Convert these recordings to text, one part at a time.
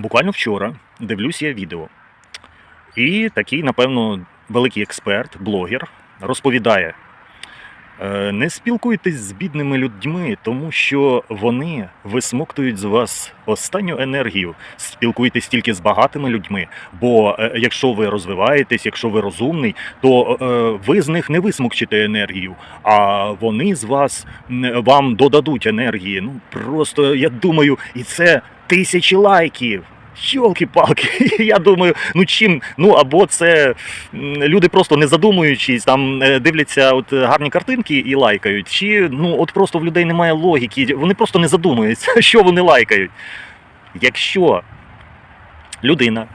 Буквально вчора дивлюсь я відео. І такий, напевно, великий експерт, блогер, розповідає: е, не спілкуйтесь з бідними людьми, тому що вони висмоктують з вас останню енергію. Спілкуйтесь тільки з багатими людьми. Бо е, якщо ви розвиваєтесь, якщо ви розумний, то е, ви з них не висмокчите енергію, а вони з вас вам додадуть енергії. Ну просто я думаю, і це тисячі лайків. Йолки-палки, я думаю, ну чим? Ну або це люди просто не задумуючись, там е, дивляться от е, гарні картинки і лайкають. Чи ну от просто в людей немає логіки, вони просто не задумуються, що вони лайкають. Якщо людина,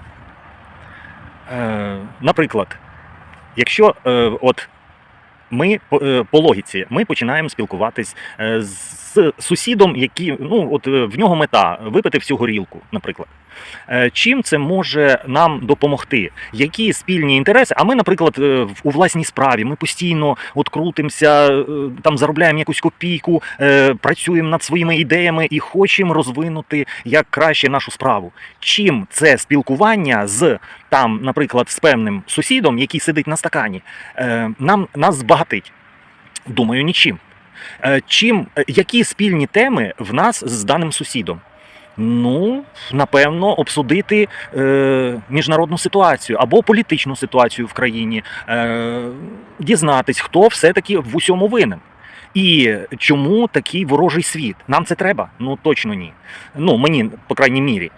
е, наприклад, якщо от ми по, е, логіці ми починаємо спілкуватись е, з сусідом, який ну от е, в нього мета випити всю горілку, наприклад. Чим це може нам допомогти? Які спільні інтереси? А ми, наприклад, у власній справі ми постійно от крутимося, там заробляємо якусь копійку, працюємо над своїми ідеями і хочемо розвинути як краще нашу справу. Чим це спілкування з там, наприклад, з певним сусідом, який сидить на стакані, нам нас збагатить? Думаю, нічим. Е, Чим е, які спільні теми в нас з даним сусідом? Ну, напевно, обсудити е, міжнародну ситуацію або політичну ситуацію в країні, е, дізнатись, хто все-таки в усьому винен. І чому такий ворожий світ? Нам це треба? Ну точно ні. Ну мені, по крайній мірі.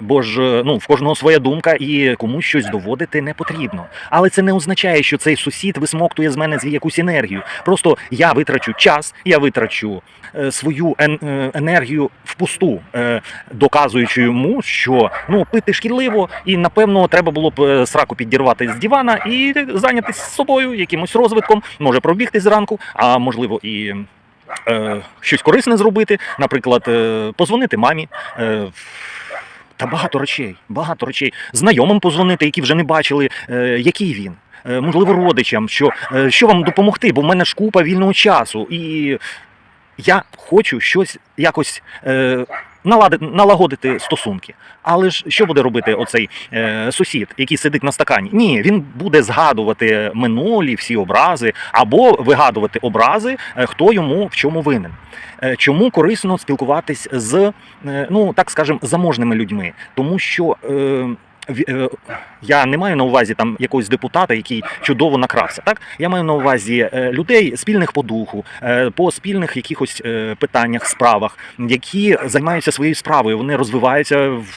Бо ж е, ну в кожного своя думка, і комусь щось доводити не потрібно. Але це не означає, що цей сусід висмоктує з мене якусь енергію. Просто я витрачу час, я витрачу е, свою ен- е, енергію впусту, е, доказуючи йому, що ну пити шкідливо, і напевно треба було б е, сраку підірвати з дивана і зайнятися собою, якимось розвитком, може пробігти зранку, а можливо і. Щось корисне зробити, наприклад, позвонити мамі. Та багато речей, багато речей. Знайомим позвонити, які вже не бачили, е, який він. Е, можливо, родичам, що, е, що вам допомогти, бо в мене ж купа вільного часу. І я хочу щось якось е, наладити, налагодити стосунки. Але ж що буде робити оцей е, сусід, який сидить на стакані? Ні, він буде згадувати минулі всі образи або вигадувати образи, е, хто йому в чому винен. Е, Чому корисно спілкуватись з, е, ну так скажем, заможними людьми? Тому що. Е, я не маю на увазі там якогось депутата, який чудово накрався. Так я маю на увазі е, людей спільних по духу, е, по спільних якихось е, питаннях, справах, які займаються своєю справою. Вони розвиваються в